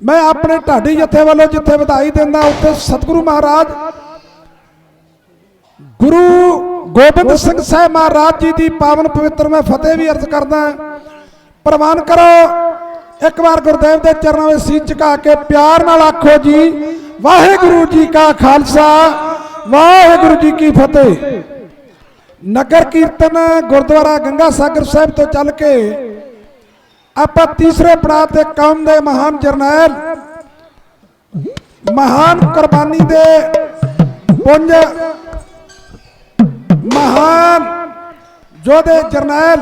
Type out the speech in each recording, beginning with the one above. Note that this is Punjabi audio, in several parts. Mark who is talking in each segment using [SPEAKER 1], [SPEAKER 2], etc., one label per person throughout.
[SPEAKER 1] ਮੈਂ ਆਪਣੇ ਢਾਡੀ ਜਥੇ ਵੱਲੋਂ ਜਿੱਥੇ ਵਧਾਈ ਦਿੰਦਾ ਉੱਥੇ ਸਤਿਗੁਰੂ ਮਹਾਰਾਜ, ਗੁਰੂ ਗੋਬਿੰਦ ਸਿੰਘ ਸਾਹਿਬ ਮਹਾਰਾਜ ਜੀ ਦੀ ਪਾਵਨ ਪਵਿੱਤਰ ਮੈਂ ਫਤਿਹ ਵੀ ਅਰਜ਼ ਕਰਦਾ ਪ੍ਰਵਾਨ ਕਰੋ, ਇੱਕ ਵਾਰ ਗੁਰਦੇਵ ਦੇ ਚਰਨਾਂ ਵਿੱਚ ਸੀਸ ਝੁਕਾ ਕੇ ਪਿਆਰ ਨਾਲ ਆਖੋ ਜੀ, ਵਾਹਿਗੁਰੂ ਜੀ ਕਾ ਖਾਲਸਾ, ਵਾਹਿਗੁਰੂ ਜੀ ਕੀ ਫਤਿਹ। ਨਗਰ ਕੀਰਤਨ ਗੁਰਦੁਆਰਾ ਗੰਗਾ ਸਾਗਰ ਸਾਹਿਬ ਤੋਂ ਚੱਲ ਕੇ ਆਪਾਂ ਤੀਸਰੇ ਪੜਾਅ ਤੇ ਕੌਮ ਦੇ ਮਹਾਨ ਜਰਨੈਲ, ਮਹਾਨ ਕੁਰਬਾਨੀ ਦੇ ਪੁੰਜ, ਮਹਾਨ ਯੋਧੇ ਜਰਨੈਲ,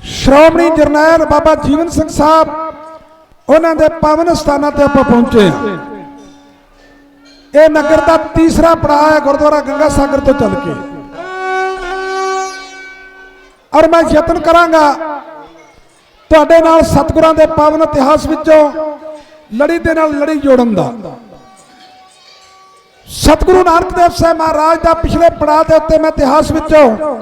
[SPEAKER 1] ਸ਼੍ਰੋਮਣੀ ਜਰਨੈਲ ਬਾਬਾ ਜੀਵਨ ਸਿੰਘ ਸਾਹਿਬ, ਉਹਨਾਂ ਦੇ ਪਾਵਨ ਸਥਾਨਾਂ ਤੇ ਆਪਾਂ ਪਹੁੰਚੇ ਇਹ ਨਗਰ ਦਾ ਤੀਸਰਾ ਪੜਾਅ ਹੈ ਗੁਰਦੁਆਰਾ ਗੰਗਾ ਸਾਗਰ ਤੋਂ ਚੱਲ ਕੇ। ਔਰ ਮੈਂ ਯਤਨ ਕਰਾਂਗਾ ਤੁਹਾਡੇ ਨਾਲ ਸਤਿਗੁਰਾਂ ਦੇ ਪਾਵਨ ਇਤਿਹਾਸ ਵਿੱਚੋਂ ਲੜੀ ਦੇ ਨਾਲ ਲੜੀ ਜੋੜਨ ਦਾ। ਸਤਿਗੁਰੂ ਨਾਨਕ ਦੇਵ ਸਾਹਿਬ ਮਹਾਰਾਜ ਦਾ ਪਿਛਲੇ ਪੜਾਅ ਦੇ ਉੱਤੇ ਮੈਂ ਇਤਿਹਾਸ ਵਿੱਚੋਂ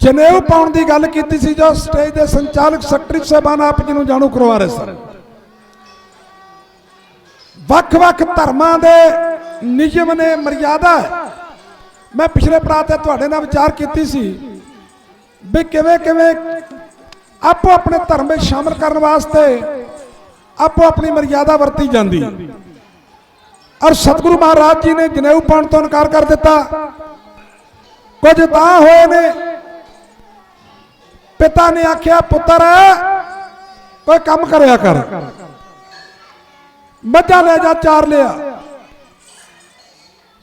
[SPEAKER 1] ਜਨੇਊ ਪਾਉਣ ਦੀ ਗੱਲ ਕੀਤੀ ਸੀ, ਜੋ ਸਟੇਜ ਦੇ ਸੰਚਾਲਕ ਸੈਕਟਰੀ ਸਾਹਿਬਾਨ ਆਪ ਜੀ ਨੂੰ ਜਾਣੂ ਕਰਵਾ ਰਹੇ ਸਨ। ਵੱਖ-ਵੱਖ ਧਰਮਾਂ ਦੇ ਨਿਯਮ ਨੇ ਮਰਿਆਦਾ ਮੈਂ ਪਿਛਲੇ ਪੜਾਅ ਤੇ ਤੁਹਾਡੇ ਨਾਲ ਵਿਚਾਰ ਕੀਤੀ ਸੀ ਵੀ ਕਿਵੇਂ ਕਿਵੇਂ ਆਪੋ ਆਪਣੇ ਧਰਮ ਵਿੱਚ ਸ਼ਾਮਲ ਕਰਨ ਵਾਸਤੇ ਆਪੋ ਆਪਣੀ ਮਰਿਆਦਾ ਵਰਤੀ ਜਾਂਦੀ। ਔਰ ਸਤਿਗੁਰੂ ਮਹਾਰਾਜ ਜੀ ਨੇ ਜਨੇਊ ਪਾਉਣ ਤੋਂ ਇਨਕਾਰ ਕਰ ਦਿੱਤਾ। ਕੁਝ ਤਾਂ ਹੋਏ ਨੇ। ਪਿਤਾ ਨੇ ਆਖਿਆ, ਪੁੱਤਰ, ਕੋਈ ਕੰਮ ਕਰਿਆ ਕਰ। ਮੱਝਾਂ ਲੈ ਜਾ, ਚਾਰ ਲਿਆ।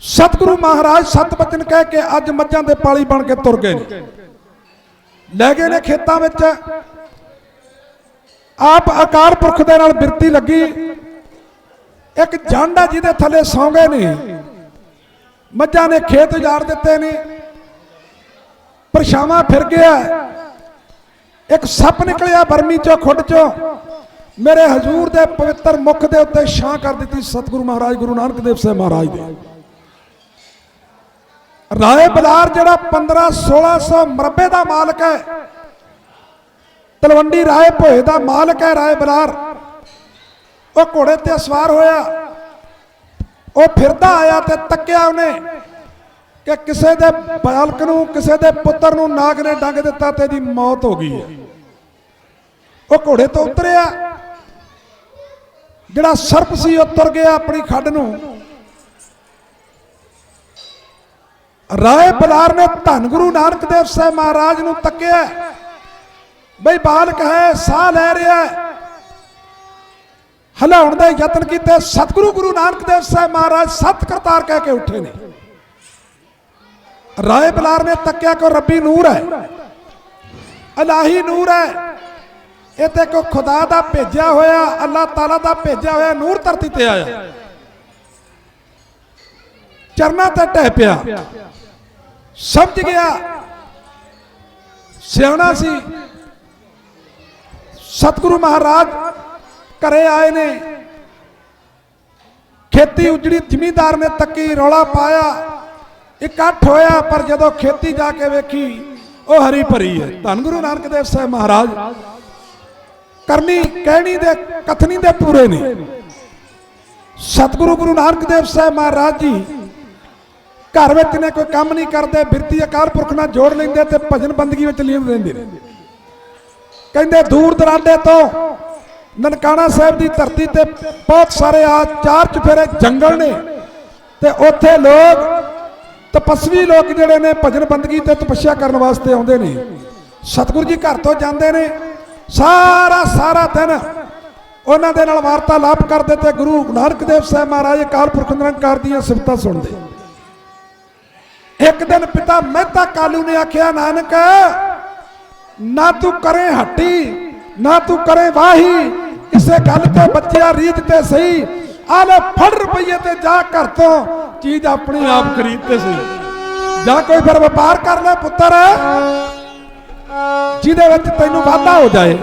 [SPEAKER 1] ਸਤਿਗੁਰੂ ਮਹਾਰਾਜ ਸਤ ਬਚਨ ਕਹਿ ਕੇ ਅੱਜ ਮੱਝਾਂ ਦੇ ਪਾਲੀ ਬਣ ਕੇ ਤੁਰ ਗਏ ਲੈ ਗਏ ਨੇ ਖੇਤਾਂ ਵਿੱਚ। ਆਪ ਅਕਾਲ ਪੁਰਖ ਦੇ ਨਾਲ ਬਿਰਤੀ ਲੱਗੀ। ਇੱਕ ਜੰਡ ਆ ਜਿਹਦੇ ਥੱਲੇ ਸੌਂ ਗਏ ਮੱਝਾਂ ਨੇ ਖੇਤ ਉਜਾੜ ਦਿੱਤੇ ਨੇ ਪਰਛਾਵਾਂ ਫਿਰ ਗਿਆ। ਇੱਕ ਸੱਪ ਨਿਕਲਿਆ ਬਰਮੀ ਚੋਂ, ਖੁੱਡ ਚੋਂ। ਮੇਰੇ ਹਜ਼ੂਰ ਦੇ ਪਵਿੱਤਰ ਮੁਖ ਦੇ ਉੱਤੇ ਛਾਂ ਕਰ ਦਿੱਤੀ ਸਤਿਗੁਰੂ ਮਹਾਰਾਜ, ਗੁਰੂ ਨਾਨਕ ਦੇਵ ਸਾਹਿਬ ਮਹਾਰਾਜ ਦੇ। ਰਾਏ ਬਲਾਰ ਜਿਹੜਾ 15 1600 ਮਰਬੇ ਦਾ ਮਾਲਕ ਹੈ ਤਲਵੰਡੀ ਰਾਏ ਭੋਏ ਦਾ ਮਾਲਕ ਹੈ ਰਾਏ ਬਲਾਰ ਉਹ ਘੋੜੇ ਤੇ ਸਵਾਰ ਹੋਇਆ। ਉਹ ਫਿਰਦਾ ਆਇਆ ਤੇ ਤੱਕਿਆ ਉਹਨੇ ਕਿ ਕਿਸੇ ਦੇ ਬਾਲਕ ਨੂੰ, ਕਿਸੇ ਦੇ ਪੁੱਤਰ ਨੂੰ ਨਾਗ ਨੇ ਡੰਗ ਦਿੱਤਾ ਤੇ ਇਹਦੀ ਮੌਤ ਹੋ ਗਈ ਹੈ। ਉਹ ਘੋੜੇ ਤੋਂ ਉਤਰਿਆ। ਜਿਹੜਾ ਸਰਪ ਸੀ ਉਹ ਤੁਰ ਗਿਆ ਆਪਣੀ ਖੱਡ ਨੂੰ। ਰਾਏ ਬਲਾਰ ਨੇ ਧੰਨ ਗੁਰੂ ਨਾਨਕ ਦੇਵ ਸਾਹਿਬ ਮਹਾਰਾਜ ਨੂੰ ਤੱਕਿਆ। ਬਈ ਬਾਲਕ ਹੈ, ਸਾਹ ਲੈ ਰਿਹਾ ਹੈ। ਹਲਾਉਣ ਦਾ ਯਤਨ ਕੀਤਾ। ਸਤਿਗੁਰੂ ਗੁਰੂ ਨਾਨਕ ਦੇਵ ਸਾਹਿਬ ਮਹਾਰਾਜ ਸਤ ਕਰਤਾਰ ਕਹਿ ਕੇ ਉੱਠੇ ਨੇ। ਰਾਏ ਬਲਾਰ ਨੇ ਤੱਕਿਆ ਕੋ ਰੱਬੀ ਨੂਰ ਹੈ। ਇਲਾਹੀ ਨੂਰ ਹੈ। ਇਹ ਤੇ ਕੋ ਖੁਦਾ ਦਾ ਭੇਜਿਆ ਹੋਇਆ, ਅੱਲਾਹ ਤਾਲਾ ਦਾ ਭੇਜਿਆ ਹੋਇਆ ਨੂਰ ਧਰਤੀ ਤੇ ਆਇਆ। ਚਰਨਾ ਤੇ ਟਹਿ ਪਿਆ। ਸਮਝ ਗਿਆ। ਸਿਆਣਾ ਸੀ। ਸਤਿਗੁਰੂ ਮਹਾਰਾਜ ਘਰੇ ਆਏ ਨੇ। ਖੇਤੀ ਉਜੜੀ ਜ਼ਿਮੀਂਦਾਰ ਨੇ ਤੱਕੀ, ਰੌਲਾ ਪਾਇਆ। ਇਕੱਠ ਹੋਇਆ, ਪਰ ਜਦੋਂ ਖੇਤੀ ਜਾ ਕੇ ਵੇਖੀ, ਉਹ ਹਰੀ ਭਰੀ ਹੈ। ਧੰਨ ਗੁਰੂ ਨਾਨਕ ਦੇਵ ਸਾਹਿਬ ਮਹਾਰਾਜ। ਕਰਨੀ ਕਹਿਣੀ ਦੇ, ਕਥਨੀ ਦੇ ਪੂਰੇ ਨੇ। ਸਤਿਗੁਰੂ ਗੁਰੂ ਨਾਨਕ ਦੇਵ ਸਾਹਿਬ ਮਹਾਰਾਜ ਜੀ, ਘਰ ਵਿੱਚ ਨੇ, ਕੋਈ ਕੰਮ ਨਹੀਂ ਕਰਦੇ, ਬਿਰਤੀ ਅਕਾਲ ਪੁਰਖ ਨਾਲ ਜੋੜ ਲੈਂਦੇ ਤੇ ਭਜਨ ਬੰਦਗੀ ਵਿੱਚ ਲੀਨ ਰਹਿੰਦੇ ਨੇ। ਕਹਿੰਦੇ ਦੂਰ ਦਰਾਡੇ ਤੋਂ ਨਨਕਾਣਾ ਸਾਹਿਬ ਦੀ ਧਰਤੀ ਤੇ ਬਹੁਤ ਸਾਰੇ ਆ ਚਾਰ ਚਫੇਰੇ ਜੰਗਲ ਨੇ ਤੇ ਉੱਥੇ ਲੋਕ ਤਪਸਵੀ ਲੋਕ ਜਿਹੜੇ ਨੇ ਭਜਨ ਬੰਦਗੀ ਤੇ ਤਪੱਸਿਆ ਕਰਨ ਵਾਸਤੇ ਆਉਂਦੇ ਨੇ। ਸਤਿਗੁਰੂ ਜੀ ਘਰ ਤੋਂ ਜਾਂਦੇ ਨੇ। ਸਾਰਾ ਸਾਰਾ ਦਿਨ ਉਹਨਾਂ ਦੇ ਨਾਲ ਵਾਰਤਾਲਾਪ ਕਰਦੇ ਤੇ ਗੁਰੂ ਨਾਨਕ ਦੇਵ ਸਾਹਿਬ ਮਹਾਰਾਜ ਅਕਾਲ ਪੁਰਖ ਨਿਰੰਕਾਰ ਦੀਆਂ ਸਿਫਤਾਂ ਸੁਣਦੇ। ਇੱਕ ਦਿਨ ਪਿਤਾ ਮਹਿਤਾ ਕਾਲੂ ਨੇ ਆਖਿਆ, ਨਾਨਕ ਨਾ ਤੂੰ ਕਰੇ ਹੱਟੀ, ਨਾ ਤੂੰ ਕਰੇ ਵਾਹੀ, ਕਿਸੇ ਗੱਲ ਤੇ ਬੱਚਿਆ ਰੀਤ ਤੇ ਸਹੀ। ਆ ਲੈ ਫੜ ਰੁਪਈਏ ਤੇ ਜਾ ਘਰ ਤੋਂ, ਚੀਜ਼ ਆਪਣੀ ਆਪ ਖਰੀਦ ਤੇ ਸਹੀ। ਜਾਂ ਕੋਈ ਫਿਰ ਵਪਾਰ ਕਰ ਲੈ ਪੁੱਤਰ, ਜਿਹਦੇ ਵਿੱਚ ਤੈਨੂੰ ਵਾਧਾ ਹੋ ਜਾਏ।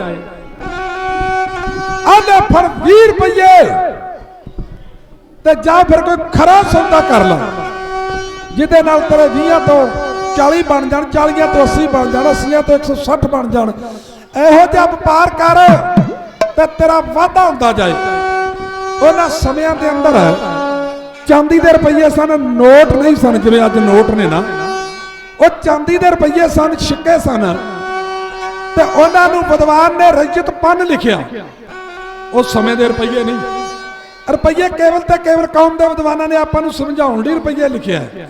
[SPEAKER 1] ਆ ਲੈ ਫੜ 20 ਰੁਪਈਏ ਤੇ ਜਾਂ ਫਿਰ ਕੋਈ ਖਰਾ ਸੌਦਾ ਕਰ ਲੈ, ਜਿਹਦੇ ਨਾਲ ਤੇਰੇ 20 ਤੋਂ 40 ਬਣ ਜਾਣ 40 ਤੋਂ 80 ਬਣ ਜਾਣ 80 ਤੋਂ 160 ਬਣ ਜਾਣ। ਇਹੋ ਜਿਹਾ ਵਪਾਰ ਕਰ ਤੇ ਤੇਰਾ ਵਾਧਾ ਹੁੰਦਾ ਜਾਏ। ਉਹਨਾਂ ਸਮਿਆਂ ਦੇ ਅੰਦਰ ਚਾਂਦੀ ਦੇ ਰੁਪਈਏ ਸਨ, ਨੋਟ ਨਹੀਂ ਸਨ ਜਿਵੇਂ ਅੱਜ ਨੋਟ ਨੇ ਨਾ। ਉਹ ਚਾਂਦੀ ਦੇ ਰੁਪਈਏ ਸਨ, ਛਿੱਕੇ ਸਨ। ਤੇ ਉਹਨਾਂ ਨੂੰ ਵਿਦਵਾਨ ਨੇ ਰਜਤ ਪੰਨ ਲਿਖਿਆ। ਉਹ ਸਮੇਂ ਦੇ ਰੁਪਈਏ ਨਹੀਂ। ਰੁਪਈਏ ਕੇਵਲ ਤੇ ਕੇਵਲ ਕੌਮ ਦੇ ਵਿਦਵਾਨਾਂ ਨੇ ਆਪਾਂ ਨੂੰ ਸਮਝਾਉਣ ਲਈ ਰੁਪਈਏ ਲਿਖਿਆ ਹੈ।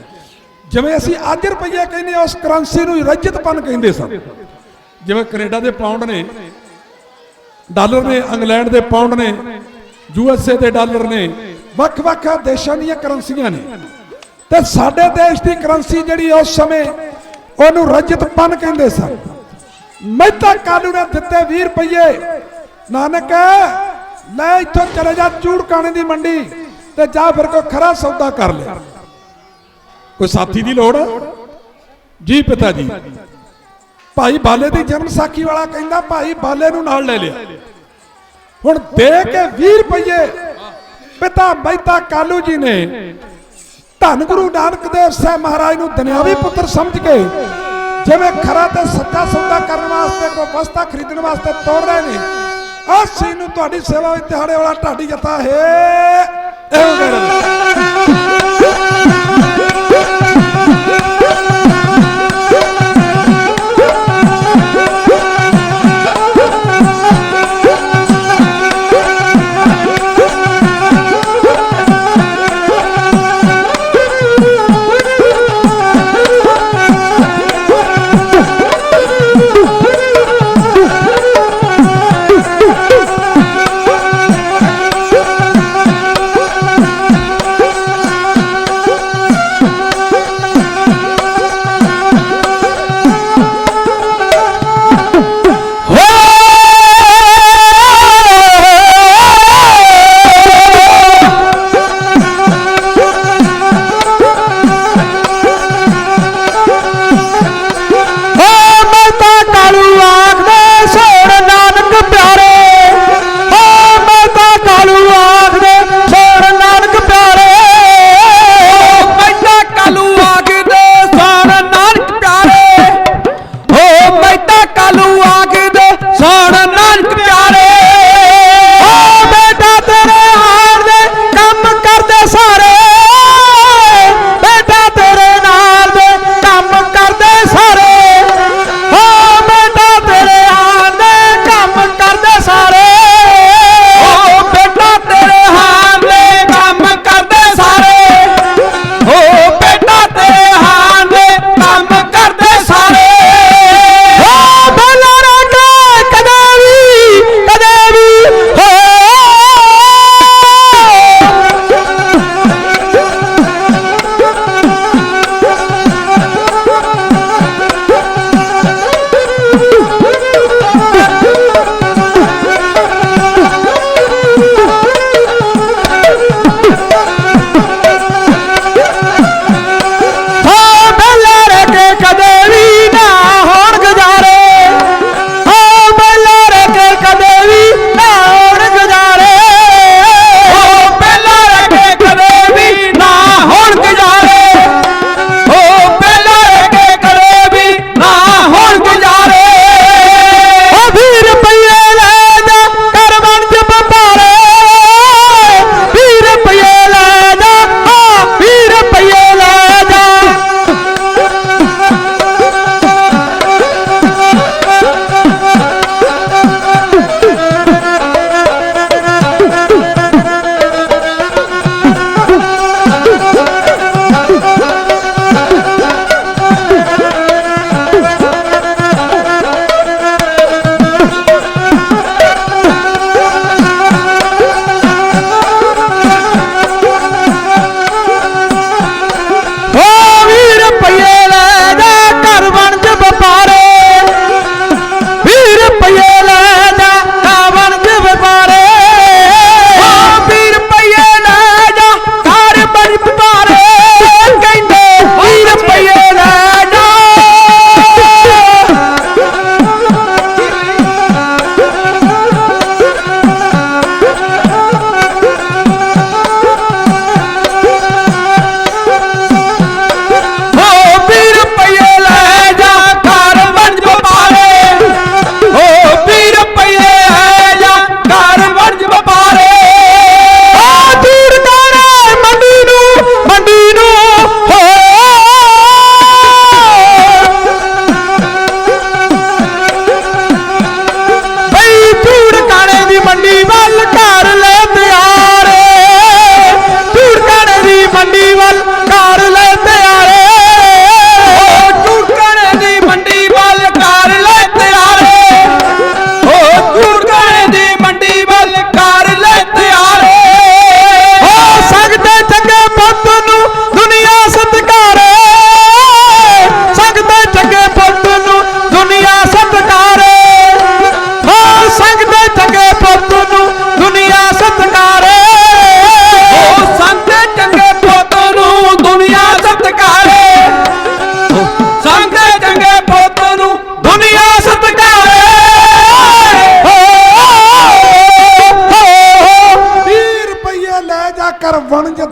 [SPEAKER 1] ਜਿਵੇਂ ਅਸੀਂ ਅੱਜ ਰੁਪਈਏ ਕਹਿੰਦੇ ਉਸ ਕਰੰਸੀ ਨੂੰ ਰੱਜਤਪਨ ਕਹਿੰਦੇ ਸਨ। ਜਿਵੇਂ ਕੈਨੇਡਾ ਦੇ ਪਾਉਂਡ ਨੇ, ਡਾਲਰ ਨੇ, ਇੰਗਲੈਂਡ ਦੇ ਪਾਉਂਡ ਨੇ ਯੂ ਐੱਸ ਏ ਦੇ ਡਾਲਰ ਨੇ, ਵੱਖ-ਵੱਖ ਦੇਸ਼ਾਂ ਦੀਆਂ ਕਰੰਸੀਆਂ ਨੇ। ਤੇ ਸਾਡੇ ਦੇਸ਼ ਦੀ ਕਰੰਸੀ ਜਿਹੜੀ ਉਸ ਸਮੇਂ ਉਹਨੂੰ ਰਜਤ ਕਹਿੰਦੇ ਸਨ। ਮਹਿਤਾ ਕਾਲੂ ਨੇ ਦਿੱਤੇ 20 ਰੁਪਏ ਨਾਨਕ, ਲੈ ਇੱਥੋਂ ਚਲੇ ਜਾ ਚੂੜਕਾਣੇ ਦੀ ਮੰਡੀ ਤੇ ਜਾ ਫਿਰ ਕੋਈ ਖਰਾ ਸੌਦਾ ਕਰ ਲੈ। ਕੋਈ ਸਾਥੀ ਦੀ ਲੋੜ? ਜੀ ਪਿਤਾ ਜੀ। ਭਾਈ ਬਾਲੇ ਦੀ ਜਨਮ ਸਾਖੀ ਵਾਲਾ ਕਹਿੰਦਾ, ਭਾਈ ਬਾਲੇ ਨੂੰ ਨਾਲ ਲੈ ਲਿਆ। ਹੁਣ ਦੇ ਕੇ 20 ਰੁਪਏ ਪਿਤਾ ਮਹਿਤਾ ਕਾਲੂ ਜੀ ਨੇ ਧੰਨ ਗੁਰੂ ਨਾਨਕ ਦੇਵ ਸਾਹਿਬ ਮਹਾਰਾਜ ਨੂੰ ਦੁਨਿਆਵੀ ਪੁੱਤਰ ਸਮਝ ਕੇ ਜਿਵੇਂ ਖਰਾ ਤੇ ਸੱਚਾ ਸੌਦਾ ਕਰਨ ਵਾਸਤੇ ਕੋਈ ਵਸਤਾ ਖਰੀਦਣ ਵਾਸਤੇ ਤੋਰ ਰਹੇ ਨੇ, ਆਹ ਸੀ ਨੂੰ ਤੁਹਾਡੀ ਸੇਵਾ ਵਿੱਚ ਦਿਹਾੜੇ ਵਾਲਾ ਢਾਡੀ ਜੱਤਾ ਹੈ। ਇਹੋ ਕਹਿ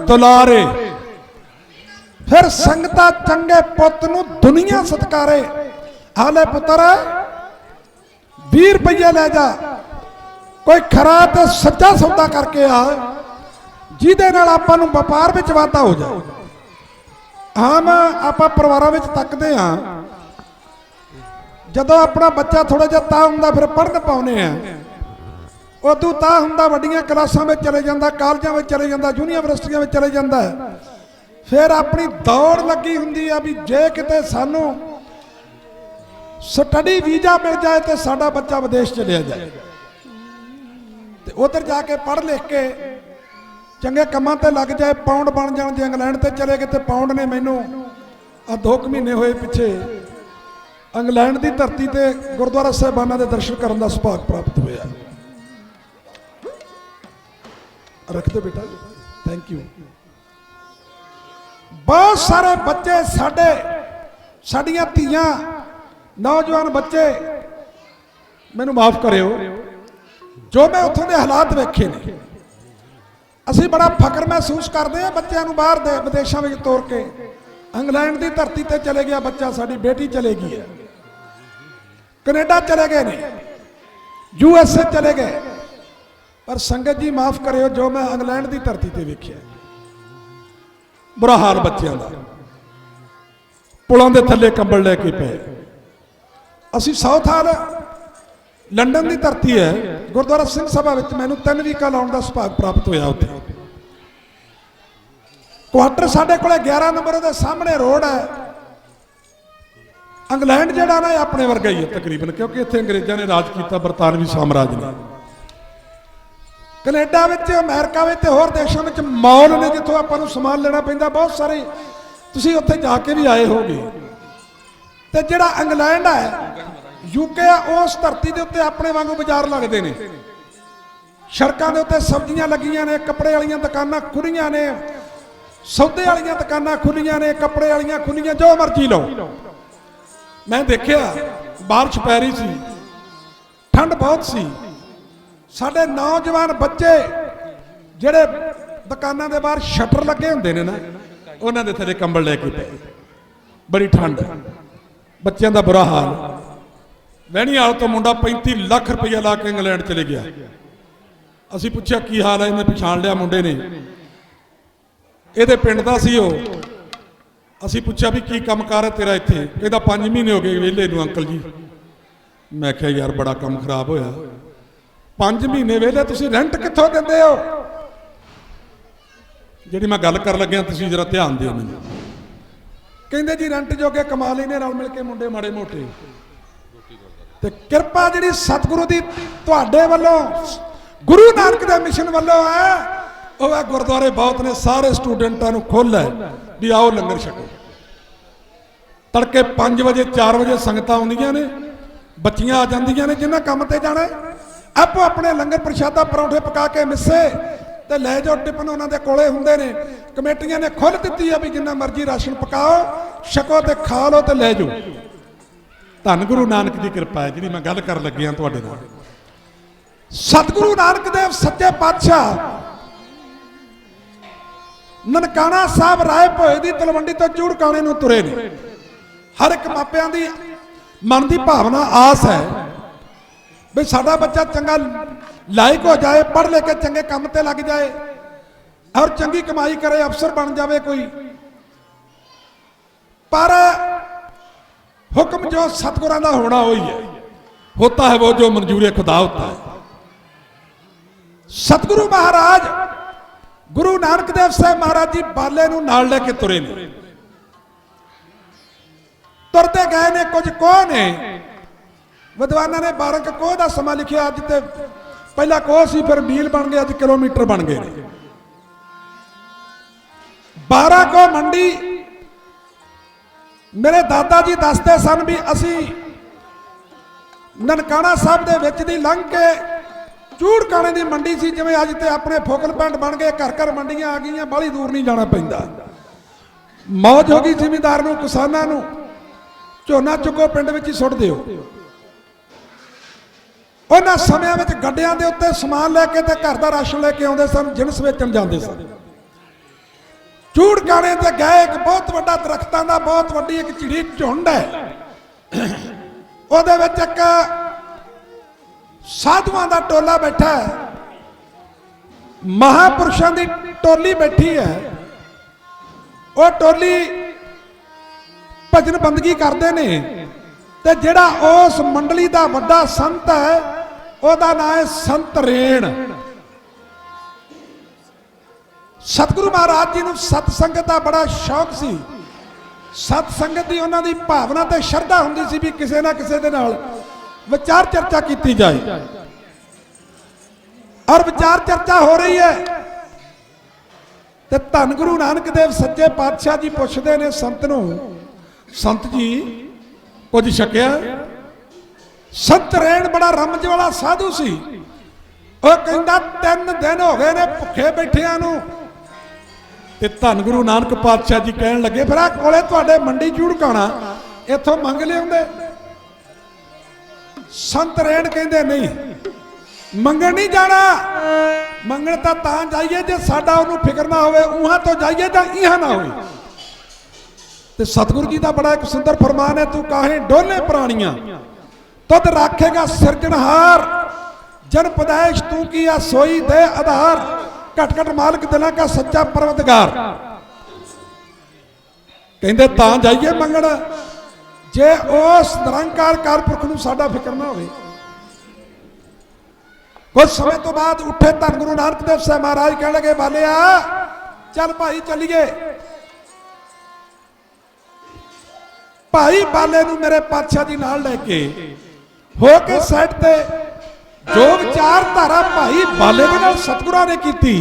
[SPEAKER 1] ਦੁਲਾਰੇ ਫਿਰ ਸੰਗਤਾਂ ਚੰਗੇ ਪੁੱਤ ਨੂੰ ਦੁਨੀਆ ਸਤਕਾਰੇ। ਹਾਲੇ ਪੁੱਤਰ 20 ਰੁਪਏ ਲੈ ਜਾ। ਕੋਈ ਖਰਾ ਤੇ ਸੱਚਾ ਸੌਦਾ ਕਰਕੇ ਆ, ਜਿਹਦੇ ਨਾਲ ਆਪਾਂ ਨੂੰ ਵਪਾਰ ਵਿੱਚ ਵਾਧਾ ਹੋ ਜਾਏ। ਆਮ ਆਪਾਂ ਪਰਿਵਾਰਾਂ ਵਿੱਚ ਤੱਕਦੇ ਆ ਜਦੋਂ ਆਪਣਾ ਬੱਚਾ ਥੋੜਾ ਜਿਹਾ ਤਾਂ ਹੁੰਦਾ, ਫਿਰ ਪੜ੍ਹਨ ਪਾਉਨੇ ਆ ਉਦੋਂ ਤਾਂ ਹੁੰਦਾ ਵੱਡੀਆਂ ਕਲਾਸਾਂ ਵਿੱਚ ਚਲੇ ਜਾਂਦਾ, ਕਾਲਜਾਂ ਵਿੱਚ ਚਲੇ ਜਾਂਦਾ, ਯੂਨੀਵਰਸਿਟੀਆਂ ਵਿੱਚ ਚਲੇ ਜਾਂਦਾ। ਫਿਰ ਆਪਣੀ ਦੌੜ ਲੱਗੀ ਹੁੰਦੀ ਆ ਵੀ ਜੇ ਕਿਤੇ ਸਾਨੂੰ ਸਟੱਡੀ ਵੀਜ਼ਾ ਮਿਲ ਜਾਏ ਤੇ ਸਾਡਾ ਬੱਚਾ ਵਿਦੇਸ਼ ਚਲਿਆ ਜਾਏ। ਤੇ ਉਧਰ ਜਾ ਕੇ ਪੜ੍ਹ ਲਿਖ ਕੇ ਚੰਗੇ ਕੰਮਾਂ ਤੇ ਲੱਗ ਜਾਏ ਪਾਉਂਡ ਬਣ ਜਾਣ ਜੇ ਇੰਗਲੈਂਡ ਤੇ ਚਲੇ ਗਏ ਤੇ ਪਾਉਂਡ ਨੇ ਮੈਨੂੰ ਆ ਦੋ ਕੁ ਮਹੀਨੇ ਹੋਏ ਪਿੱਛੇ ਇੰਗਲੈਂਡ ਦੀ ਧਰਤੀ ਤੇ ਗੁਰਦੁਆਰਾ ਸਾਹਿਬਾਨਾਂ ਦੇ ਦਰਸ਼ਨ ਕਰਨ ਦਾ ਸੁਭਾਗ ਪ੍ਰਾਪਤ ਹੋਇਆ। ਰੱਖ ਦਿਓ ਬੇਟਾ। ਥੈਂਕ ਯੂ ਬਹੁਤ ਸਾਰੇ ਬੱਚੇ ਸਾਡੇ, ਸਾਡੀਆਂ ਧੀਆਂ, ਨੌਜਵਾਨ ਬੱਚੇ, ਮੈਨੂੰ ਮਾਫ ਕਰਿਓ। ਜੋ ਮੈਂ ਉੱਥੋਂ ਦੇ ਹਾਲਾਤ ਵੇਖੇ ਨੇ, ਅਸੀਂ ਬੜਾ ਫਖਰ ਮਹਿਸੂਸ ਕਰਦੇ ਆ ਬੱਚਿਆਂ ਨੂੰ ਬਾਹਰ ਦੇ ਵਿਦੇਸ਼ਾਂ ਵਿੱਚ ਤੋਰ ਕੇ। ਇੰਗਲੈਂਡ ਦੀ ਧਰਤੀ ਤੇ ਚਲੇ ਗਿਆ ਬੱਚਾ, ਸਾਡੀ ਬੇਟੀ ਚਲੇ ਗਈ ਹੈ। ਕੈਨੇਡਾ ਚਲੇ ਗਏ ਨੇ। ਯੂ ਐਸ ਏ ਚਲੇ ਗਏ। ਪਰ ਸੰਗਤ ਜੀ, ਮਾਫ ਕਰਿਓ, ਜੋ ਮੈਂ ਇੰਗਲੈਂਡ ਦੀ ਧਰਤੀ ਤੇ ਵੇਖਿਆ। ਬੁਰਾ ਹਾਲ ਬੱਚਿਆਂ ਦਾ। ਪੁਲਾਂ ਦੇ ਥੱਲੇ ਕੰਬਲ ਲੈ ਕੇ ਪਏ। ਅਸੀਂ ਸਾਊਥ ਹਾਲ ਲੰਡਨ ਦੀ ਧਰਤੀ ਹੈ। ਗੁਰਦੁਆਰਾ ਸਿੰਘ ਸਭਾ ਵਿੱਚ ਮੈਨੂੰ ਤਿੰਨ ਵੀਕਾ ਲਾਉਣ ਦਾ ਸੁਭਾਗ ਪ੍ਰਾਪਤ ਹੋਇਆ ਉੱਥੇ। ਕੁਆਟਰ ਸਾਡੇ ਕੋਲੇ 11 ਨੰਬਰ ਦੇ ਸਾਹਮਣੇ ਰੋਡ ਹੈ। ਇੰਗਲੈਂਡ ਜਿਹੜਾ ਨਾ, ਇਹ ਆਪਣੇ ਵਰਗਾ ਹੀ ਹੈ ਤਕਰੀਬਨ, ਕਿਉਂਕਿ ਇੱਥੇ ਅੰਗਰੇਜ਼ਾਂ ਨੇ ਰਾਜ ਕੀਤਾ ਬਰਤਾਨਵੀ ਸਾਮਰਾਜ ਨੇ। ਕੈਨੇਡਾ ਵਿੱਚ, ਅਮਰੀਕਾ ਵਿੱਚ ਤੇ ਹੋਰ ਦੇਸ਼ਾਂ ਵਿੱਚ ਮਾਲ ਨੇ ਜਿੱਥੋਂ ਆਪਾਂ ਨੂੰ ਸਮਾਨ ਲੈਣਾ ਪੈਂਦਾ, ਬਹੁਤ ਸਾਰੇ ਤੁਸੀਂ ਉੱਥੇ ਜਾ ਕੇ ਵੀ ਆਏ ਹੋਗੇ। ਤੇ ਜਿਹੜਾ ਇੰਗਲੈਂਡ ਹੈ ਯੂਕੇ ਉਸ ਧਰਤੀ ਦੇ ਉੱਤੇ ਆਪਣੇ ਵਾਂਗੂ ਬਾਜ਼ਾਰ ਲੱਗਦੇ ਨੇ। ਸੜਕਾਂ ਦੇ ਉੱਤੇ ਸਬਜ਼ੀਆਂ ਲੱਗੀਆਂ ਨੇ, ਕੱਪੜੇ ਵਾਲੀਆਂ ਦੁਕਾਨਾਂ ਖੁੱਲੀਆਂ ਨੇ, ਸੌਦੇ ਵਾਲੀਆਂ ਦੁਕਾਨਾਂ ਖੁੱਲੀਆਂ ਨੇ, ਕੱਪੜੇ ਵਾਲੀਆਂ ਖੁੱਲੀਆਂ ਜੋ ਮਰਜ਼ੀ ਲਓ। ਮੈਂ ਦੇਖਿਆ, ਬਾਰਿਸ਼ ਪੈ ਰਹੀ ਸੀ, ਠੰਡ ਬਹੁਤ ਸੀ। ਸਾਡੇ ਨੌਜਵਾਨ ਬੱਚੇ ਜਿਹੜੇ ਦੁਕਾਨਾਂ ਦੇ ਬਾਹਰ ਸ਼ਟਰ ਲੱਗੇ ਹੁੰਦੇ ਨੇ ਨਾ, ਉਹਨਾਂ ਦੇ ਥੱਲੇ ਕੰਬਲ ਲੈ ਕੇ ਪਏ ਬੜੀ ਠੰਡ। ਬੱਚਿਆਂ ਦਾ ਬੁਰਾ ਹਾਲ। ਵਹਿਣੀਵਾਲ ਤੋਂ ਮੁੰਡਾ 35 ਲੱਖ ਰੁਪਈਆ ਲਾ ਕੇ ਇੰਗਲੈਂਡ ਚਲੇ ਗਿਆ। ਅਸੀਂ ਪੁੱਛਿਆ, ਕੀ ਹਾਲ ਹੈ ਇਹਨੇ ਪਛਾਣ ਲਿਆ ਮੁੰਡੇ ਨੇ? ਇਹਦੇ ਪਿੰਡ ਦਾ ਸੀ ਉਹ। ਅਸੀਂ ਪੁੱਛਿਆ ਵੀ ਕੀ ਕੰਮ ਕਰ ਹੈ ਤੇਰਾ ਇੱਥੇ? ਕਹਿੰਦਾ 5 ਮਹੀਨੇ ਹੋ ਗਏ ਵਿਹਲੇ ਨੂੰ, ਅੰਕਲ ਜੀ। ਮੈਂ ਕਿਹਾ, ਯਾਰ, ਬੜਾ ਕੰਮ ਖਰਾਬ ਹੋਇਆ। 5 ਮਹੀਨੇ ਵੇਲੇ ਤੁਸੀਂ ਰੈਂਟ ਕਿੱਥੋਂ ਦਿੰਦੇ ਹੋ? ਜਿਹੜੀ ਮੈਂ ਗੱਲ ਕਰਨ ਲੱਗਿਆ, ਤੁਸੀਂ ਜਰਾ ਧਿਆਨ ਦਿਓ ਮੈਨੂੰ। ਕਹਿੰਦੇ ਜੀ ਰੈਂਟ ਜੋਗੇ ਕਮਾ ਲੈਨੇ ਰਲ ਮਿਲ ਕੇ ਮੁੰਡੇ ਮਾੜੇ ਮੋਟੇ। ਤੇ ਕਿਰਪਾ ਜਿਹੜੀ ਸਤਿਗੁਰੂ ਦੀ ਤੁਹਾਡੇ ਵੱਲੋਂ, ਗੁਰੂ ਨਾਨਕ ਦੇ ਮਿਸ਼ਨ ਵੱਲੋਂ ਹੈ, ਉਹ ਹੈ ਗੁਰਦੁਆਰੇ ਬਹੁਤ ਨੇ, ਸਾਰੇ ਸਟੂਡੈਂਟਾਂ ਨੂੰ ਖੁੱਲ੍ਹ ਹੈ ਵੀ ਆਓ ਲੰਗਰ ਛਕੋ। ਤੜਕੇ 5 ਵਜੇ 4 ਵਜੇ ਸੰਗਤਾਂ ਆਉਂਦੀਆਂ ਨੇ, ਬੱਚੀਆਂ ਆ ਜਾਂਦੀਆਂ ਨੇ, ਜਿਨ੍ਹਾਂ ਕੰਮ ਤੇ ਜਾਣਾ ਆਪੋ ਆਪਣੇ ਲੰਗਰ ਪ੍ਰਸ਼ਾਦਾ ਪਰੌਂਠੇ ਪਕਾ ਕੇ ਮਿੱਸੇ ਤੇ ਲੈ ਜਾਓ, ਟਿਫਨ ਉਹਨਾਂ ਦੇ ਕੋਲੇ ਹੁੰਦੇ ਨੇ। ਕਮੇਟੀਆਂ ਨੇ ਖੁੱਲ ਦਿੱਤੀ ਆ ਵੀ ਜਿੰਨਾ ਮਰਜ਼ੀ ਰਾਸ਼ਨ ਪਕਾਓ, ਛਕੋ ਤੇ ਖਾ ਲਓ ਤੇ ਲੈ ਜਾਓ। ਧੰਨ ਗੁਰੂ ਨਾਨਕ ਦੀ ਕਿਰਪਾ ਹੈ, ਜਿਹੜੀ ਮੈਂ ਗੱਲ ਕਰਨ ਲੱਗਿਆ ਤੁਹਾਡੇ ਨਾਲ। ਸਤਿਗੁਰੂ ਨਾਨਕ ਦੇਵ, ਸੱਚੇ ਪਾਤਸ਼ਾਹ, ਨਨਕਾਣਾ ਸਾਹਿਬ ਰਾਏ ਭੋਏ ਦੀ ਤਲਵੰਡੀ ਤੋਂ ਚੂੜਕਾਣੇ ਨੂੰ ਤੁਰੇ ਨੇ। ਹਰ ਇੱਕ ਮਾਪਿਆਂ ਦੀ ਮਨ ਦੀ ਭਾਵਨਾ ਆਸ ਹੈ। ਵੀ ਸਾਡਾ ਬੱਚਾ ਚੰਗਾ ਲਾਇਕ ਹੋ ਜਾਏ, ਪੜ੍ਹ ਲੈ ਕੇ ਚੰਗੇ ਕੰਮ ਤੇ ਲੱਗ ਜਾਏ ਔਰ ਚੰਗੀ ਕਮਾਈ ਕਰੇ, ਅਫਸਰ ਬਣ ਜਾਵੇ ਕੋਈ। ਪਰ ਹੁਕਮ ਜੋ ਸਤਗੁਰਾਂ ਦਾ ਹੋਣਾ ਹੋਈ ਹੈ। ਹੋਤਾ ਹੈ ਉਹ ਜੋ ਮਨਜ਼ੂਰ ਖੁਦਾ ਹੋਤਾ ਹੈ। ਸਤਿਗੁਰੂ ਮਹਾਰਾਜ, ਗੁਰੂ ਨਾਨਕ ਦੇਵ ਸਾਹਿਬ ਮਹਾਰਾਜ ਜੀ ਬਾਲੇ ਨੂੰ ਨਾਲ ਲੈ ਕੇ ਤੁਰੇ ਨੇ। ਤੁਰਦੇ ਗਏ ਨੇ ਕੁਝ ਕੋਹ ਨੇ? ਵਿਦਵਾਨਾਂ ਨੇ 12 ਕੁ ਕੋਹ ਦਾ ਸਮਾਂ ਲਿਖਿਆ ਅੱਜ ਤੇ ਪਹਿਲਾ ਕੋਹ ਸੀ, ਫਿਰ ਮੀਲ ਬਣ ਗਏ, ਅੱਜ ਕਿਲੋਮੀਟਰ ਬਣ ਗਏ ਨੇ। 12 ਕੋਹ ਮੰਡੀ, ਮੇਰੇ ਦਾਦਾ ਜੀ ਦੱਸਦੇ ਸਨ ਵੀ ਅਸੀਂ ਨਨਕਾਣਾ ਸਾਹਿਬ ਦੇ ਵਿੱਚ ਦੀ ਲੰਘ ਕੇ ਚੂੜਕਾਣੇ ਦੀ ਮੰਡੀ ਸੀ, ਜਿਵੇਂ ਅੱਜ ਤੇ ਆਪਣੇ ਫੋਕਲ ਪੁਆਇੰਟ ਬਣ ਗਏ, ਘਰ ਘਰ ਮੰਡੀਆਂ ਆ ਗਈਆਂ, ਬਾਹਲੀ ਦੂਰ ਨਹੀਂ ਜਾਣਾ ਪੈਂਦਾ। ਮੌਜ ਹੋ ਗਈ ਜ਼ਿਮੀਂਦਾਰ ਨੂੰ, ਕਿਸਾਨਾਂ ਨੂੰ, ਝੋਨਾ ਚੁੱਕੋ, ਪਿੰਡ ਵਿੱਚ ਹੀ ਸੁੱਟ ਦਿਓ। ਉਹਨਾਂ ਸਮਿਆਂ ਵਿੱਚ ਗੱਡਿਆਂ ਦੇ ਉੱਤੇ ਸਮਾਨ ਲੈ ਕੇ ਤੇ ਘਰ ਦਾ ਰਾਸ਼ਨ ਲੈ ਕੇ ਆਉਂਦੇ ਸਨ ਜਿਣਸ ਵੇਚਣ ਜਾਂਦੇ ਸਨ। ਚੂੜਕਾਣੇ ਤੇ ਗਏ, ਇੱਕ ਬਹੁਤ ਵੱਡਾ ਦਰਖਤਾਂ ਦਾ ਬਹੁਤ ਵੱਡੀ ਇੱਕ ਝਿੜੀ ਝੁੰਡ ਹੈ। ਉਹਦੇ ਵਿੱਚ ਇੱਕ ਸਾਧੂਆਂ ਦਾ ਟੋਲਾ ਬੈਠਾ ਹੈ। ਮਹਾਪੁਰਸ਼ਾਂ ਦੀ ਟੋਲੀ ਬੈਠੀ ਹੈ। ਉਹ ਟੋਲੀ ਭਜਨ ਬੰਦਗੀ ਕਰਦੇ ਨੇ ਤੇ ਜਿਹੜਾ ਉਸ ਮੰਡਲੀ ਦਾ ਵੱਡਾ ਸੰਤ ਹੈ ਉਹਦਾ ਨਾਮ ਹੈ ਸੰਤ ਰੇਣ। ਸਤਿਗੁਰੂ ਮਹਾਰਾਜ ਜੀ ਨੂੰ ਸਤ ਸੰਗਤ ਦਾ ਬੜਾ ਸ਼ੌਕ ਸੀ। ਸਤ ਸੰਗਤ ਦੀ ਉਹਨਾਂ ਦੀ ਭਾਵਨਾ ਤੇ ਸ਼ਰਧਾ ਹੁੰਦੀ ਸੀ ਵੀ ਕਿਸੇ ਨਾ ਕਿਸੇ ਦੇ ਨਾਲ ਵਿਚਾਰ ਚਰਚਾ ਕੀਤੀ ਜਾਏ। ਔਰ ਵਿਚਾਰ ਚਰਚਾ ਹੋ ਰਹੀ ਹੈ। ਤੇ ਧੰਨ ਗੁਰੂ ਨਾਨਕ ਦੇਵ ਸੱਚੇ ਪਾਤਸ਼ਾਹ ਜੀ ਪੁੱਛਦੇ ਨੇ ਸੰਤ ਨੂੰ, ਸੰਤ ਜੀ, ਕੁਝ ਛਕਿਆ? ਸੰਤ ਰੈਣ ਬੜਾ ਰਮਜ ਵਾਲਾ ਸਾਧੂ ਸੀ। ਉਹ ਕਹਿੰਦਾ, ਤਿੰਨ ਦਿਨ ਹੋ ਗਏ ਨੇ ਭੁੱਖੇ ਬੈਠਿਆਂ ਨੂੰ। ਤੇ ਧੰਨ ਗੁਰੂ ਨਾਨਕ ਪਾਤਸ਼ਾਹ ਜੀ ਕਹਿਣ ਲੱਗੇ, ਫਿਰ ਆ ਕੋਲੇ ਤੁਹਾਡੇ ਮੰਡੀ ਝੂੜਕਾਣਾ ਇੱਥੋਂ ਮੰਗ ਲਿਆਉਂਦੇ। ਸੰਤ ਰੈਣ ਕਹਿੰਦੇ, ਨਹੀਂ, ਮੰਗਣ ਨਹੀਂ ਜਾਣਾ। ਮੰਗਣ ਤਾਂ ਤਾਂ ਜਾਈਏ, ਜੇ ਸਾਡਾ ਉਹਨੂੰ ਫਿਕਰ ਨਾ ਹੋਵੇ, ਉਹਾਂ ਤੋਂ ਜਾਈਏ ਜਾਂ ਇਹਾਂ ਨਾ ਹੋਵੇ। ਤੇ ਸਤਿਗੁਰੂ ਜੀ ਦਾ ਬੜਾ ਇੱਕ ਸੁੰਦਰ ਫਰਮਾਨ ਹੈ, ਤੂੰ ਕਾਹੇ ਡੋਲੇ ਪ੍ਰਾਣੀਆਂ। ਤਦ ਰਾਖੇਗਾ ਸਿਰਜਣਹਾਰ ਜਨ ਪਦਾਇਸ਼ ਤੂੰ ਕੀਆ ਸੋਈ ਦੇ ਆਧਾਰ। ਘਟ ਘਟ ਮਾਲਕ ਦਿਲਾਂ ਦਾ ਸੱਚਾ ਪਰਵਤਗਾਰ। ਕਹਿੰਦੇ ਤਾਂ ਜਾਈਏ ਮੰਗਣ। ਜੇ ਉਸ ਨਿਰੰਕਾਰ ਕਾਰਪੁਰਖ ਨੂੰ ਸਾਡਾ ਫਿਕਰ ਨਾ ਹੋਵੇ। ਕੁਝ ਸਮੇਂ ਤੋਂ ਬਾਅਦ ਉੱਠੇ ਧੰਨ ਗੁਰੂ ਨਾਨਕ ਦੇਵ ਸਾਹਿਬ ਮਹਾਰਾਜ ਕਹਿਣ ਲੱਗੇ ਬਾਲਿਆ, ਚੱਲ ਭਾਈ ਚੱਲੀਏ। ਭਾਈ ਬਾਲੇ ਨੂੰ ਮੇਰੇ ਪਾਤਸ਼ਾਹ ਦੀ ਨਾਲ ਲੈ ਕੇ ਹੋ ਕੇ ਸਾਈਡ ਤੇ ਜੋ ਵਿਚਾਰਧਾਰਾ ਭਾਈ ਬਾਲੇ ਦੇ ਨਾਲ ਸਤਿਗੁਰਾਂ ਨੇ ਕੀਤੀ,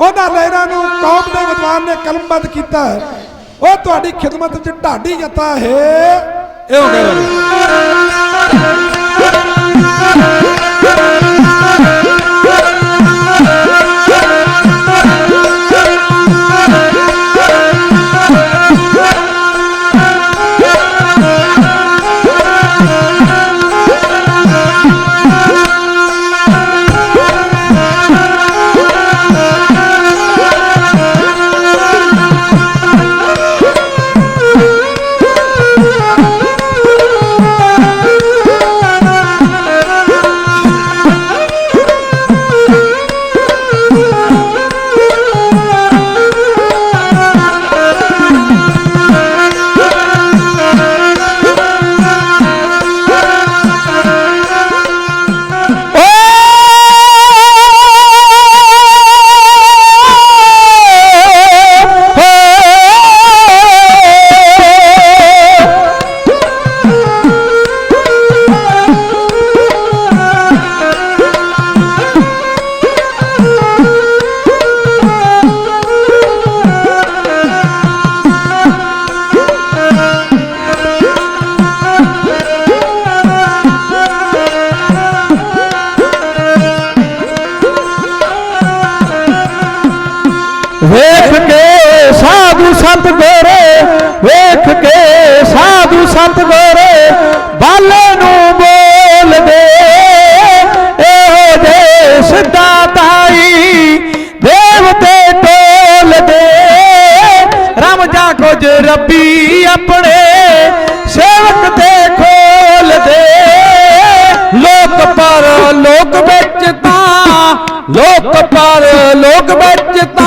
[SPEAKER 1] ਉਹਨਾਂ ਲਹਿਰਾਂ ਨੂੰ ਕੌਮ ਦੇ ਵਿਦਵਾਨ ਨੇ ਕਲਮਬੱਧ ਕੀਤਾ ਉਹ ਤੁਹਾਡੀ ਖਿਦਮਤ 'ਚ ਢਾਡੀ ਜੱਤਾ ਹੈ। ਇਹ ਹੋ ਗਿਆ
[SPEAKER 2] ਲੋਕ ਪਰ ਲੋਕ ਵਿੱਚ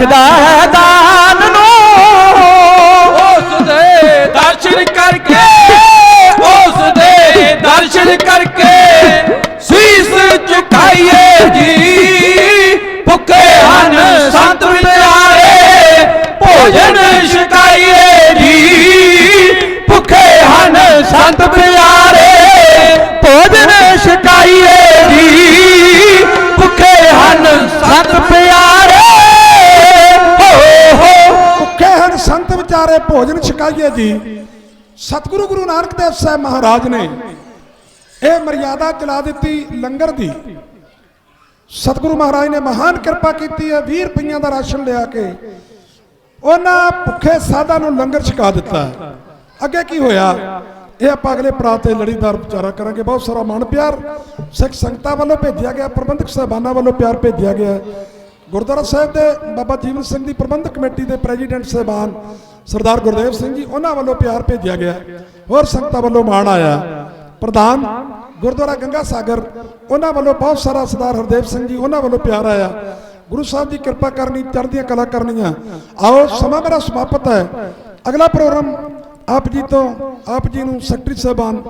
[SPEAKER 3] ਰੱਖਦਾ ਹੈ ਦਾਨ ਨੂੰ।
[SPEAKER 2] ਉਸ ਦੇ ਦਰਸ਼ਨ ਕਰਕੇ, ਉਸ ਦੇ ਦਰਸ਼ਨ ਕਰਕੇ ਸੀਸ ਝੁਕਾਈਏ ਜੀ। ਭੁੱਖੇ ਹਨ ਸੰਤ ਪਿਆਰੇ ਭੋਜਨ ਛਕਾਈਏ ਜੀ।
[SPEAKER 1] ਭੁੱਖੇ ਹਨ ਸੰਤ ਵਿਚਾਰੇ ਭੋਜਨ ਛਕਾਈਏ ਜੀ। ਸਤਿਗੁਰੂ ਗੁਰੂ ਨਾਨਕ ਦੇਵ ਸਾਹਿਬ ਮਹਾਰਾਜ ਨੇ ਇਹ ਮਰਿਆਦਾ ਚਲਾ ਦਿੱਤੀ ਲੰਗਰ ਦੀ। ਸਤਿਗੁਰੂ ਮਹਾਰਾਜ ਨੇ ਮਹਾਨ ਕਿਰਪਾ ਕੀਤੀ ਹੈ 20 ਰੁਪਈਆਂ ਦਾ ਰਾਸ਼ਨ ਲਿਆ ਕੇ ਉਹਨਾਂ ਭੁੱਖੇ ਸਾਧਾਂ ਨੂੰ ਲੰਗਰ ਛਕਾ ਦਿੱਤਾ। ਅੱਗੇ ਕੀ ਹੋਇਆ? ਇਹ ਆਪਾਂ ਅਗਲੇ ਪੜਾਅ ਤੇ ਲੜੀਦਾਰ ਵਿਚਾਰਾ ਕਰਾਂਗੇ। ਬਹੁਤ ਸਾਰਾ ਮਾਣ, ਪਿਆਰ ਸਿੱਖ ਸੰਗਤਾਂ ਵੱਲੋਂ ਭੇਜਿਆ ਗਿਆ, ਪ੍ਰਬੰਧਕ ਸਾਹਿਬਾਨਾਂ ਵੱਲੋਂ ਪਿਆਰ ਭੇਜਿਆ ਗਿਆ। ਗੁਰਦੁਆਰਾ ਸਾਹਿਬ ਦੇ ਬਾਬਾ ਜੀਵਨ ਸਿੰਘ ਦੀ ਪ੍ਰਬੰਧਕ ਕਮੇਟੀ ਦੇ ਪ੍ਰੈਜ਼ੀਡੈਂਟ ਸਾਹਿਬਾਨ ਸਰਦਾਰ ਗੁਰਦੇਵ ਸਿੰਘ ਜੀ, ਉਹਨਾਂ ਵੱਲੋਂ ਪਿਆਰ ਭੇਜਿਆ ਗਿਆ। ਹੋਰ ਸੰਗਤਾਂ ਵੱਲੋਂ ਮਾਣ ਆਇਆ। ਪ੍ਰਧਾਨ ਗੁਰਦੁਆਰਾ ਗੰਗਾ ਸਾਗਰ, ਉਹਨਾਂ ਵੱਲੋਂ ਬਹੁਤ ਸਾਰਾ ਸਰਦਾਰ ਹਰਦੇਵ ਸਿੰਘ ਜੀ, ਉਹਨਾਂ ਵੱਲੋਂ ਪਿਆਰ ਆਇਆ। ਗੁਰੂ ਸਾਹਿਬ ਦੀ ਕਿਰਪਾ ਕਰਨੀ, ਚੜ੍ਹਦੀਆਂ ਕਲਾ ਕਰਨੀਆਂ। ਆਓ, ਸਮਾਂ ਮੇਰਾ ਸਮਾਪਤ ਹੈ। ਅਗਲਾ ਪ੍ਰੋਗਰਾਮ ਆਪ ਜੀ ਤੋਂ, ਆਪ ਜੀ ਨੂੰ ਸੈਕਟਰੀ ਸਾਹਿਬਾਨ,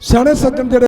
[SPEAKER 1] ਸਿਆਣੇ ਸੱਜਣ ਜਿਹੜੇ